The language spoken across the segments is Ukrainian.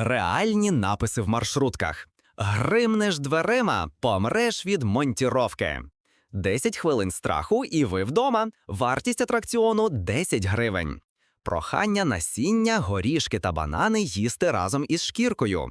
Реальні написи в маршрутках. Гримнеш дверима, помреш від монтіровки. 10 хвилин страху, і ви вдома. Вартість атракціону 10 гривень. Прохання насіння, горішки та банани їсти разом із шкіркою.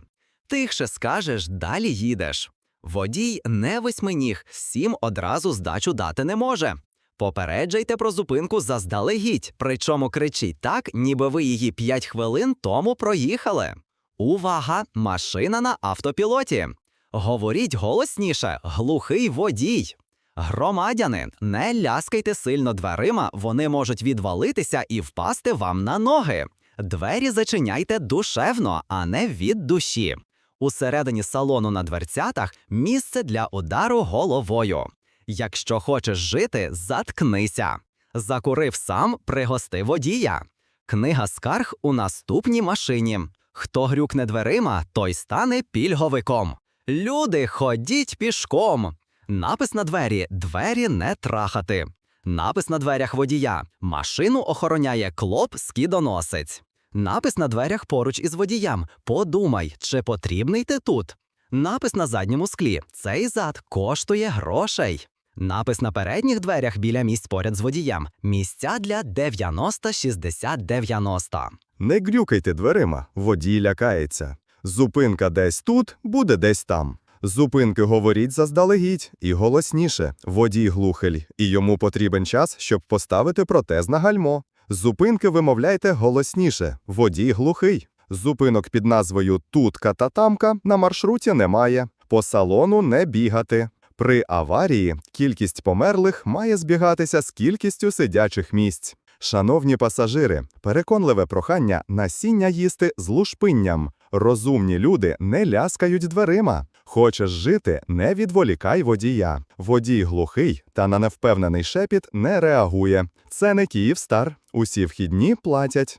Тихше скажеш, далі їдеш. Водій не восьминіг, сім одразу здачу дати не може. Попереджайте про зупинку заздалегідь, причому кричіть так, ніби ви її 5 хвилин тому проїхали. Увага! Машина на автопілоті. Говоріть голосніше, глухий водій. Громадяни, не ляскайте сильно дверима, вони можуть відвалитися і впасти вам на ноги. Двері зачиняйте душевно, а не від душі. Усередині салону на дверцятах місце для удару головою. Якщо хочеш жити, заткнися. Закурив сам, пригости водія. Книга скарг у наступній машині. Хто грюкне дверима, той стане пільговиком. Люди, ходіть пішком. Напис на двері двері не трахати. Напис на дверях водія машину охороняє клоп скідоносець. Напис на дверях поруч із водіям Подумай, чи потрібний ти тут. Напис на задньому склі Цей зад коштує грошей. Напис на передніх дверях біля місць поряд з водієм Місця для 90-60-90. Не грюкайте дверима, водій лякається. Зупинка десь тут, буде десь там. Зупинки говоріть заздалегідь і голосніше. Водій глухель, і йому потрібен час, щоб поставити протез на гальмо. Зупинки вимовляйте голосніше. Водій глухий. Зупинок під назвою Тутка та тамка на маршруті немає. По салону не бігати. При аварії кількість померлих має збігатися з кількістю сидячих місць. Шановні пасажири, переконливе прохання насіння їсти з лушпинням. Розумні люди не ляскають дверима. Хочеш жити, не відволікай водія. Водій глухий та на невпевнений шепіт не реагує. Це не Київстар. Усі вхідні платять.